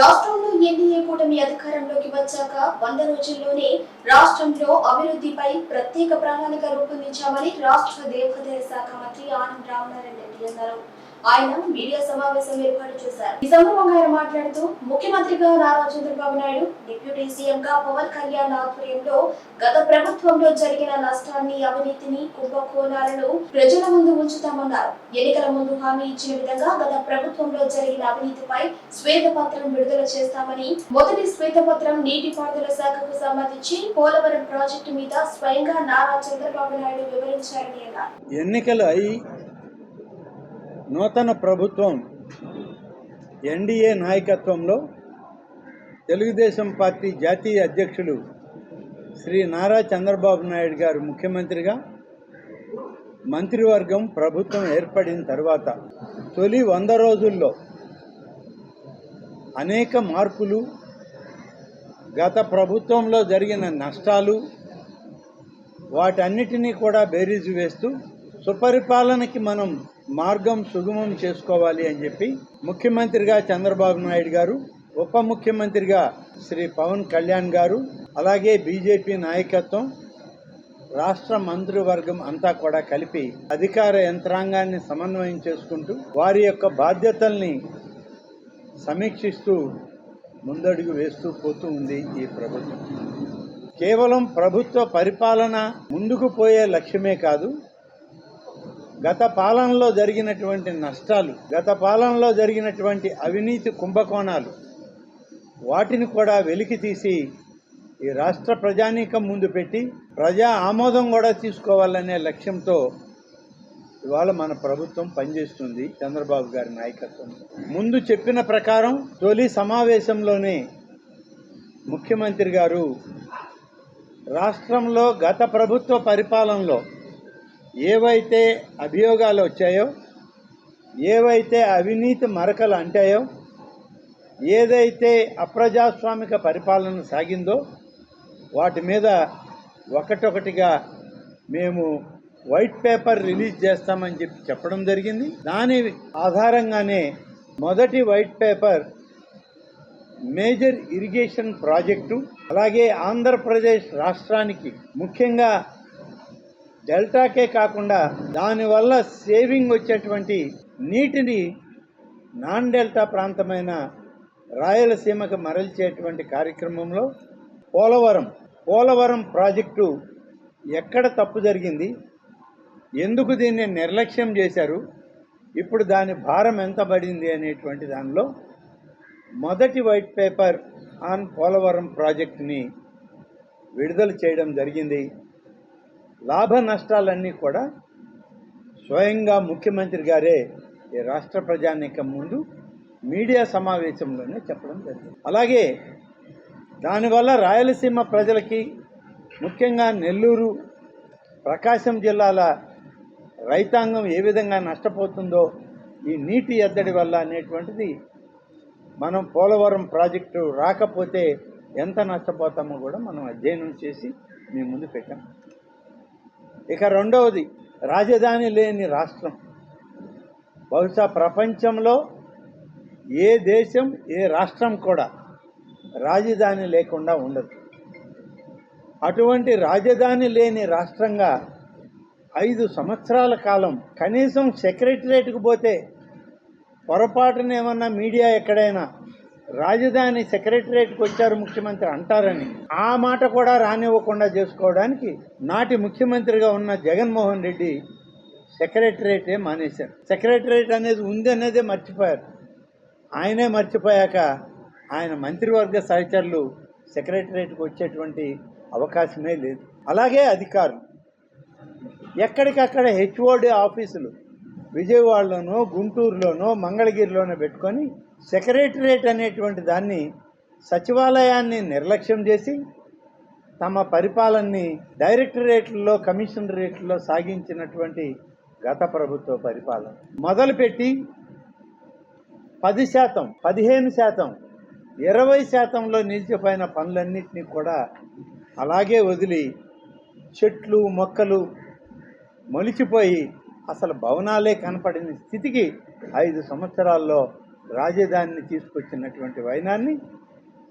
రాష్ట్రంలో ఎన్డీఏ కూటమి అధికారంలోకి వచ్చాక వంద రోజుల్లోనే రాష్ట్రంలో అభివృద్ధిపై ప్రత్యేక ప్రణాళిక రూపొందించామని రాష్ట్ర దేవాదాయ శాఖ మంత్రి ఆనంద్ రామనారాయణ రెడ్డి అన్నారు. ఆయన మీడియా సమావేశం ఏర్పాటు చేశారు. ఈ సందర్భంగా ఆయన మాట్లాడుతూ ముఖ్యమంత్రిగా నారా చంద్రబాబు నాయుడు డిప్యూటీ సీఎం గా పవన్ కళ్యాణ్ ఆధ్వర్యంలో గత ప్రభుత్వంలో జరిగిన నష్టాన్ని అవినీతిని కుంభకోణాలను ప్రజల ముందు ఉంచుతామన్నారు. ఎన్నికల ముందు హామీ ఇచ్చిన విధంగా గత ప్రభుత్వంలో జరిగిన అవినీతిపై శ్వేతపత్రం విడుదల చేస్తామని మొదటి శ్వేతపత్రం నీటిపారుదల శాఖకు సంబంధించి పోలవరం ప్రాజెక్టు మీద స్వయంగా నారా చంద్రబాబు నాయుడు వివరించారని అన్నారు. ఎన్నికలు అయి నూతన ప్రభుత్వం ఎన్డీఏ నాయకత్వంలో తెలుగుదేశం పార్టీ జాతీయ అధ్యక్షులు శ్రీ నారా చంద్రబాబు నాయుడు గారు ముఖ్యమంత్రిగా మంత్రివర్గం ప్రభుత్వం ఏర్పడిన తర్వాత తొలి వంద రోజుల్లో అనేక మార్పులు గత ప్రభుత్వంలో జరిగిన నష్టాలు వాటన్నిటినీ కూడా బేరీజు వేస్తూ సుపరిపాలనకి మనం మార్గం సుగమం చేసుకోవాలి అని చెప్పి ముఖ్యమంత్రిగా చంద్రబాబు నాయుడు గారు ఉప ముఖ్యమంత్రిగా శ్రీ పవన్ కళ్యాణ్ గారు అలాగే బీజేపీ నాయకత్వం రాష్ట్ర మంత్రివర్గం అంతా కూడా కలిపి అధికార యంత్రాంగాన్ని సమన్వయం చేసుకుంటూ వారి యొక్క బాధ్యతల్ని సమీక్షిస్తూ ముందడుగు వేస్తూ పోతూ ఉంది ఈ ప్రభుత్వం. కేవలం ప్రభుత్వ పరిపాలన ముందుకు పోయే లక్ష్యమే కాదు గత పాలనలో జరిగినటువంటి నష్టాలు గత పాలనలో జరిగినటువంటి అవినీతి కుంభకోణాలు వాటిని కూడా వెలికి తీసి ఈ రాష్ట్ర ప్రజానీకం ముందు పెట్టి ప్రజా ఆమోదం కూడా తీసుకోవాలనే లక్ష్యంతో ఇవాళ మన ప్రభుత్వం పనిచేస్తుంది చంద్రబాబు గారి నాయకత్వం. ముందు చెప్పిన ప్రకారం తొలి సమావేశంలోనే ముఖ్యమంత్రి గారు రాష్ట్రంలో గత ప్రభుత్వ పరిపాలనలో ఏవైతే అభియోగాలు వచ్చాయో ఏవైతే అవినీతి మరకలు అంటాయో ఏదైతే అప్రజాస్వామిక పరిపాలన సాగిందో వాటి మీద ఒకటొకటిగా మేము వైట్ పేపర్ రిలీజ్ చేస్తామని చెప్పి చెప్పడం జరిగింది. దాని ఆధారంగానే మొదటి white paper major irrigation project అలాగే ఆంధ్రప్రదేశ్ రాష్ట్రానికి ముఖ్యంగా డెల్టాకే కాకుండా దానివల్ల సేవింగ్ వచ్చేటువంటి నీటిని నాన్ డెల్టా ప్రాంతమైన రాయలసీమకు మరల్చేటువంటి కార్యక్రమంలో పోలవరం పోలవరం ప్రాజెక్టు ఎక్కడ తప్పు జరిగింది? ఎందుకు దీన్ని నిర్లక్ష్యం చేశారు? ఇప్పుడు దాని భారం ఎంత పడింది అనేటువంటి దానిలో మొదటి వైట్ పేపర్ ఆన్ పోలవరం ప్రాజెక్టుని విడుదల చేయడం జరిగింది. లాభ నష్టాలన్నీ కూడా స్వయంగా ముఖ్యమంత్రి గారే ఈ రాష్ట్ర ప్రజానీకం ముందు మీడియా సమావేశంలోనే చెప్పడం జరిగింది. అలాగే దానివల్ల రాయలసీమ ప్రజలకి ముఖ్యంగా నెల్లూరు ప్రకాశం జిల్లాల రైతాంగం ఏ విధంగా నష్టపోతుందో ఈ నీటి ఎద్దడి వల్ల అనేటువంటిది మనం పోలవరం ప్రాజెక్టు రాకపోతే ఎంత నష్టపోతామో కూడా మనం అధ్యయనం చేసి మీ ముందు పెట్టాం. ఇక రెండవది రాజధాని లేని రాష్ట్రం. బహుశా ప్రపంచంలో ఏ దేశం ఏ రాష్ట్రం కూడా రాజధాని లేకుండా ఉండదు. అటువంటి రాజధాని లేని రాష్ట్రంగా ఐదు సంవత్సరాల కాలం కనీసం సెక్రటరేట్కి పోతే పొరపాటునేమన్నా మీడియా ఎక్కడైనా రాజధాని సెక్రటరేట్కి వచ్చారు ముఖ్యమంత్రి అంటారని ఆ మాట కూడా రానివ్వకుండా చేసుకోవడానికి నాటి ముఖ్యమంత్రిగా ఉన్న జగన్మోహన్ రెడ్డి సెక్రటరేటే మానేశారు. సెక్రటరేట్ అనేది ఉంది అనేదే మర్చిపోయారు. ఆయనే మర్చిపోయాక ఆయన మంత్రివర్గ సహచరులు సెక్రటరేట్కి వచ్చేటువంటి అవకాశమే లేదు. అలాగే అధికారులు. ఎక్కడికక్కడ హెచ్ఓడి ఆఫీసులు విజయవాడలోనో గుంటూరులోనో మంగళగిరిలోనో పెట్టుకొని సెక్రటరేట్ అనేటువంటి దాన్ని సచివాలయాన్ని నిర్లక్ష్యం చేసి తమ పరిపాలనని డైరెక్టరేట్లలో కమిషనరేట్లలో సాగించినటువంటి గత ప్రభుత్వ పరిపాలన. మొదలుపెట్టి పది శాతం పదిహేను శాతం ఇరవై శాతంలో నిలిచిపోయిన పనులన్నింటినీ కూడా అలాగే వదిలి చెట్లు మొక్కలు మొలిచిపోయి అసలు భవనాలే కనపడిన స్థితికి ఐదు సంవత్సరాల్లో రాజధానిని తీసుకొచ్చినటువంటి వైనాన్ని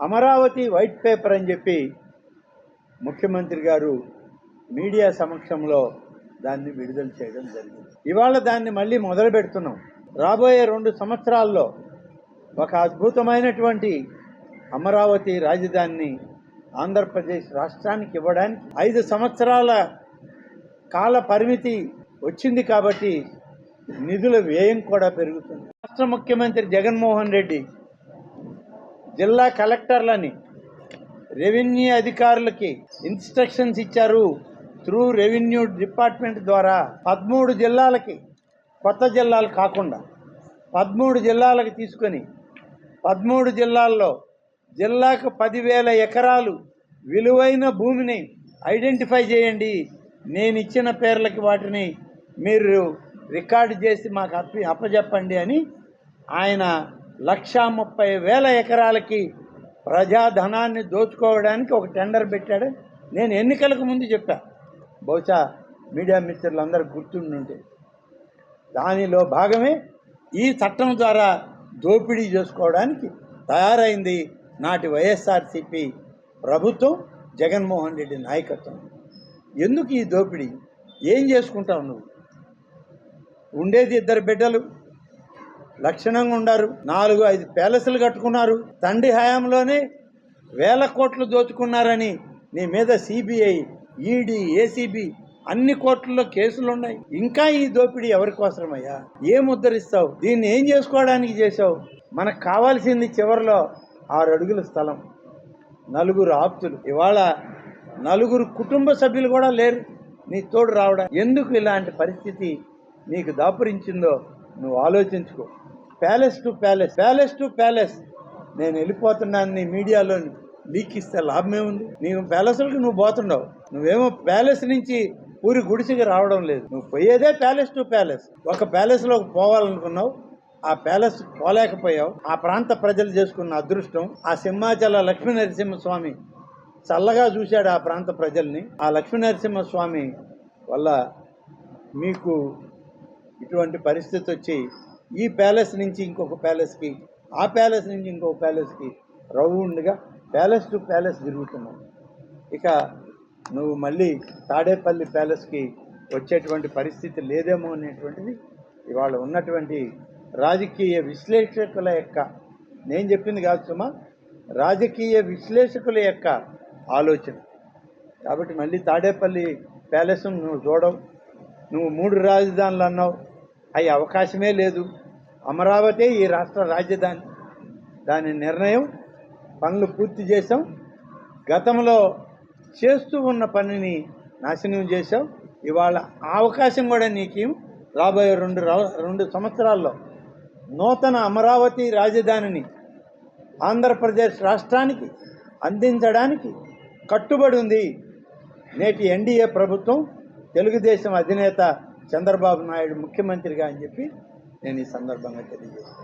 అమరావతి వైట్ పేపర్ అని చెప్పి ముఖ్యమంత్రి గారు మీడియా సమక్షంలో దాన్ని విడుదల చేయడం జరిగింది. ఇవాళ దాన్ని మళ్ళీ మొదలు పెడుతున్నాం. రాబోయే రెండు సంవత్సరాల్లో ఒక అద్భుతమైనటువంటి అమరావతి రాజధానిని ఆంధ్రప్రదేశ్ రాష్ట్రానికి ఇవ్వడానికి ఐదు సంవత్సరాల కాల పరిమితి వచ్చింది కాబట్టి నిధుల వ్యయం కూడా పెరుగుతుంది. రాష్ట్ర ముఖ్యమంత్రి జగన్మోహన్ రెడ్డి జిల్లా కలెక్టర్లని రెవెన్యూ అధికారులకి ఇన్స్ట్రక్షన్స్ ఇచ్చారు. త్రూ రెవెన్యూ డిపార్ట్మెంట్ ద్వారా పదమూడు జిల్లాలకి కొత్త జిల్లాలు కాకుండా పదమూడు జిల్లాలకు తీసుకొని పదమూడు జిల్లాల్లో జిల్లాకు పదివేల ఎకరాలు విలువైన భూమిని ఐడెంటిఫై చేయండి. నేను ఇచ్చిన పేర్లకి వాటిని మీరు రికార్డు చేసి మాకు అప్పి అప్పచెప్పండి అని ఆయన లక్షా ముప్పై వేల ఎకరాలకి ప్రజాధనాన్ని దోచుకోవడానికి ఒక టెండర్ పెట్టాడు. నేను ఎన్నికలకు ముందు చెప్పా. బహుశా మీడియా మిత్రులందరూ గుర్తుండుంటే. దానిలో భాగమే ఈ చట్టం ద్వారా దోపిడీ చేసుకోవడానికి తయారైంది నాటి వైఎస్ఆర్సిపి ప్రభుత్వం జగన్మోహన్ రెడ్డి నాయకత్వం. ఎందుకు ఈ దోపిడీ? ఏం చేసుకుంటావు నువ్వు? ఉండేది ఇద్దరు బిడ్డలు. లక్షణంగా ఉండారు. నాలుగు ఐదు ప్యాలెస్లు కట్టుకున్నారు. తండ్రి హయాంలోనే వేల కోట్లు దోచుకున్నారని నీ మీద సిబిఐ ఈడీ ఏసీబీ అన్ని కోర్టుల్లో కేసులు ఉన్నాయి. ఇంకా ఈ దోపిడీ ఎవరికి అవసరమయ్యా? ఏం ఉద్ధరిస్తావు దీన్ని ఏం చేసుకోవడానికి చేసావు మనకు కావాల్సింది చివరిలో ఆరు అడుగుల స్థలం. నలుగురు ఆప్తులు. ఇవాళ నలుగురు కుటుంబ సభ్యులు కూడా లేరు. నీ తోడు రావడం ఎందుకు ఇలాంటి పరిస్థితి? నీకు దాపురించిందో నువ్వు ఆలోచించుకో. Palace to palace palace to palace. నేను వెళ్ళిపోతున్నాను నీ మీడియాలో లీక్ ఇస్తే లాభమే ఉంది నీవు ప్యాలెస్లకు నువ్వు పోతుండవు నువ్వేమో ప్యాలెస్ నుంచి ఊరి గుడిసెకి రావడం లేదు. నువ్వు పోయేదే ప్యాలెస్ టు ప్యాలెస్. ఒక ప్యాలెస్లోకి పోవాలనుకున్నావు ఆ ప్యాలెస్ పోలేకపోయావు. ఆ ప్రాంత ప్రజలు చేసుకున్న అదృష్టం ఆ సింహాచల లక్ష్మీ నరసింహస్వామి చల్లగా చూశాడు ఆ ప్రాంత ప్రజల్ని. ఆ లక్ష్మీ నరసింహస్వామి వల్ల మీకు ఇటువంటి పరిస్థితి వచ్చి ఈ ప్యాలెస్ నుంచి ఇంకొక ప్యాలెస్కి ఆ ప్యాలెస్ నుంచి ఇంకొక ప్యాలెస్కి రౌండ్గా ప్యాలెస్ టు ప్యాలెస్ తిరుగుతున్నాం. ఇక నువ్వు మళ్ళీ తాడేపల్లి ప్యాలెస్కి వచ్చేటువంటి పరిస్థితి లేదేమో అనేటువంటిది ఇవాళ ఉన్నటువంటి రాజకీయ విశ్లేషకుల యొక్క నేను చెప్పింది కాదు సుమా రాజకీయ విశ్లేషకుల యొక్క ఆలోచన. కాబట్టి మళ్ళీ తాడేపల్లి ప్యాలెస్ను నువ్వు చూడవు నువ్వు మూడు రాజధానులు అన్నావు అయ్యే అవకాశమే లేదు. అమరావతి ఈ రాష్ట్ర రాజధాని. దాని నిర్ణయం పనులు పూర్తి చేసాం గతంలో చేస్తూ ఉన్న పనిని నాశనం చేశాం. ఇవాళ ఆ అవకాశం కూడా నీకేం? రాబోయే రెండు రా- రెండు సంవత్సరాల్లో నూతన అమరావతి రాజధానిని ఆంధ్రప్రదేశ్ రాష్ట్రానికి అందించడానికి కట్టుబడి ఉంది నేటి ఎన్డీఏ ప్రభుత్వం తెలుగుదేశం అధినేత చంద్రబాబు నాయుడు ముఖ్యమంత్రిగా అని చెప్పి నేను ఈ సందర్భంగా తెలియజేస్తాను